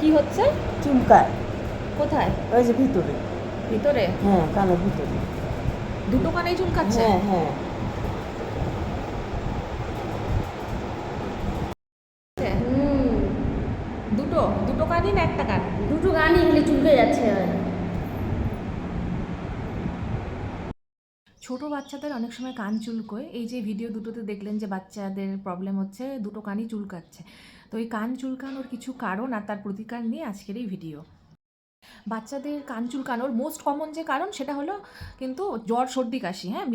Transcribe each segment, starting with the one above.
কি হচ্ছে? চুলকায়। কোথায়? ওই যে ভিতরে। ভিতরে? হ্যাঁ কানের ভিতরে। দুটো কানেই চুলকাচ্ছে? হ্যাঁ হ্যাঁ। দুটো? দুটো কানই না একটা কান? দুটো গানই খালি চুলকে যাচ্ছে। ছোট বাচ্চাদের অনেক সময় কান চুলকোয়। এই যে ভিডিও দুটোতে দেখলেন যে বাচ্চাদের প্রবলেম হচ্ছে, দুটো কানই চুলকাচ্ছে। তো এই কান চুলকানোর কিছু কারণ আর তার প্রতিকার নিয়ে আজকের এই ভিডিও বাচ্চাদের কান চুলকানোর মোস্ট কমন যে কারণ সেটা হলো কিন্তু জ্বর, সর্দি, কাশি হ্যাঁ?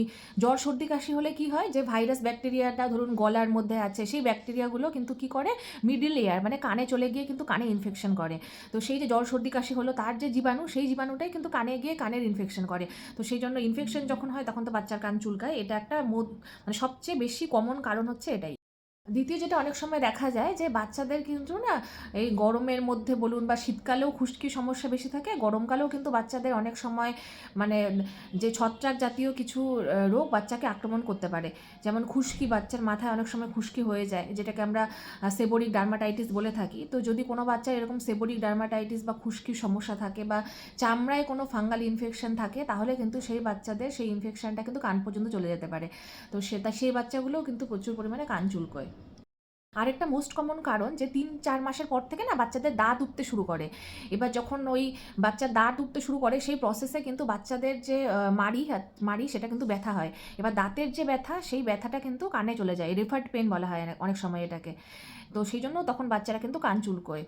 জ্বর, সর্দি, কাশি হলে কি হয় যে ভাইরাস ব্যাকটেরিয়াটা ধরুন গলার মধ্যে আছে, সেই ব্যাকটেরিয়াগুলো কিন্তু কি করে? মিডিল এয়ার মানে কানে চলে গিয়ে কিন্তু কানে ইনফেকশন করে। তো সেই যে জ্বর, সর্দি, কাশি হলো তার যে জীবাণু, সেই জীবাণুটাই কিন্তু কানে গিয়ে কানের ইনফেকশন করে। তো সেই জন্য ইনফেকশন যখন হয় তখন তো বাচ্চার কান চুলকায়। এটা একটা মানে সবচেয়ে বেশি কমন কারণ হচ্ছে এটাই। দ্বিতীয় যেটা অনেক সময় দেখা যায় যে বাচ্চাদের কিন্তু না এই গরমের মধ্যে বলুন বা শীতকালেও খুশকি সমস্যা বেশি থাকে, গরমকালেও কিন্তু বাচ্চাদের অনেক সময় মানে যে ছত্রাক জাতীয় কিছু রোগ বাচ্চাকে আক্রমণ করতে পারে। যেমন খুশকি বাচ্চার মাথায় অনেক সময় খুশকি হয়ে যায়, যেটাকে আমরা সেবরিক ডার্মাটাইটিস বলে থাকি। তো যদি কোনো বাচ্চার এরকম সেবরিক ডার্মাটাইটিস বা খুশকির সমস্যা থাকে বা চামড়ায় কোনো ফাঙ্গাল ইনফেকশন থাকে, তাহলে কিন্তু সেই বাচ্চাদের সেই ইনফেকশনটা কিন্তু কান পর্যন্ত চলে যেতে পারে। তো সেটা, সেই বাচ্চাগুলোও কিন্তু প্রচুর পরিমাণে কান চুলকোয়। আরেকটা মোস্ট কমন কারণ যে তিন, চার মাসের পর থেকে না বাচ্চাদের দাঁত উঠতে শুরু করে। এবার যখন ওই বাচ্চার দাঁত উঠতে শুরু করে, সেই প্রসেসে কিন্তু বাচ্চাদের যে মাড়ি মাড়ি, সেটা কিন্তু ব্যথা হয়। এবার দাঁতের যে ব্যথা, সেই ব্যথাটা কিন্তু কানে চলে যায়। রেফার্ড পেন বলা হয় অনেক সময় এটাকে। তো সেই জন্য তখন বাচ্চারা কিন্তু কান চুলকোয়।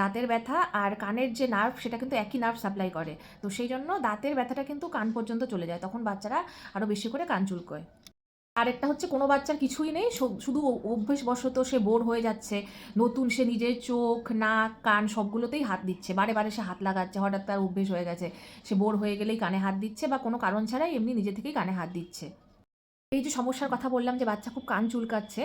দাঁতের ব্যথা আর কানের যে নার্ভ সেটা কিন্তু একই নার্ভ সাপ্লাই করে। তো সেই জন্য দাঁতের ব্যথাটা কিন্তু কান পর্যন্ত চলে যায়। তখন বাচ্চারা আরও বেশি করে কান চুলকোয়। আরেকটা হচ্ছে কোনো বাচ্চার কিছুই নেই শুধু অভ্যেসবশত সে বোর হয়ে যাচ্ছে, নতুন সে নিজের চোখ, নাক, কান সবগুলোতেই হাত দিচ্ছে। বারে বারে সে হাত লাগাচ্ছে, হঠাৎ তার অভ্যেস হয়ে গেছে। সে বোর হয়ে গেলেই কানে হাত দিচ্ছে বা কোনো কারণ ছাড়াই এমনি নিজে থেকেই কানে হাত দিচ্ছে। এই যে সমস্যার কথা বললাম যে বাচ্চা খুব কান চুলকাচ্ছে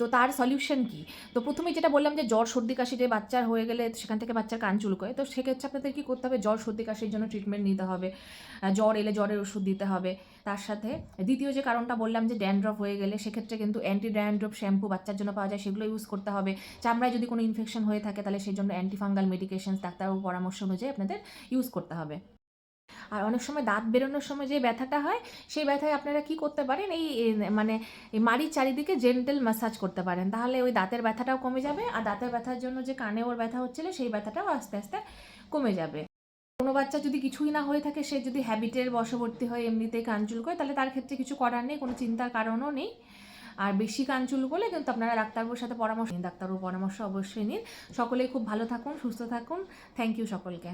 তো তার সলিউশন কি? তো প্রথমে যেটা বললাম যে জ্বর সর্দি কাশি যে বাচ্চার হয়ে গেলে সেখান থেকে বাচ্চার কান চুলকোয়। তো সেক্ষেত্রে আপনাদের কি করতে হবে? জ্বর, সর্দি কাশির জন্য ট্রিটমেন্ট নিতে হবে। জ্বর এলে জ্বরের ওষুধ দিতে হবে। তার সাথে দ্বিতীয় যে কারণটা বললাম যে ড্যান্ড্রফ হয়ে গেলে সেক্ষেত্রে কিন্তু অ্যান্টি ড্যান্ড্রফ শ্যাম্পু বাচ্চার জন্য পাওয়া যায়, সেগুলো ইউজ করতে হবে। চামড়ায় যদি কোনো ইনফেকশন হয়ে থাকে তাহলে সেই জন্য অ্যান্টিফাঙ্গাল মেডিকেশনস ডাক্তারবাবু পরামর্শ অনুযায়ী আপনাদের ইউজ করতে হবে। আর অনেক সময় দাঁত বেরোনোর সময় যে ব্যথাটা হয়, সেই ব্যথায় আপনারা কি করতে পারেন? এই মানে মাড়ির চারিদিকে জেন্টেল ম্যাসাজ করতে পারেন। তাহলে ওই দাঁতের ব্যথাটাও কমে যাবে আর দাঁতের ব্যথার জন্য যে কানে ওর ব্যথা হচ্ছিল, সেই ব্যথাটাও আস্তে আস্তে কমে যাবে। কোনো বাচ্চা যদি কিছুই না হয়ে থাকে, সে যদি হ্যাবিটের বশবর্তী হয় এমনিতেই কানচুল করে তাহলে তার ক্ষেত্রে কিছু করার নেই, কোনো চিন্তার কারণও নেই। আর বেশি কানচুল করলে কিন্তু আপনারা ডাক্তারবাবুর সাথে পরামর্শ নিন, ডাক্তারবাবুর পরামর্শ অবশ্যই নিন। সকলেই খুব ভালো থাকুন, সুস্থ থাকুন। থ্যাংক ইউ সকলকে।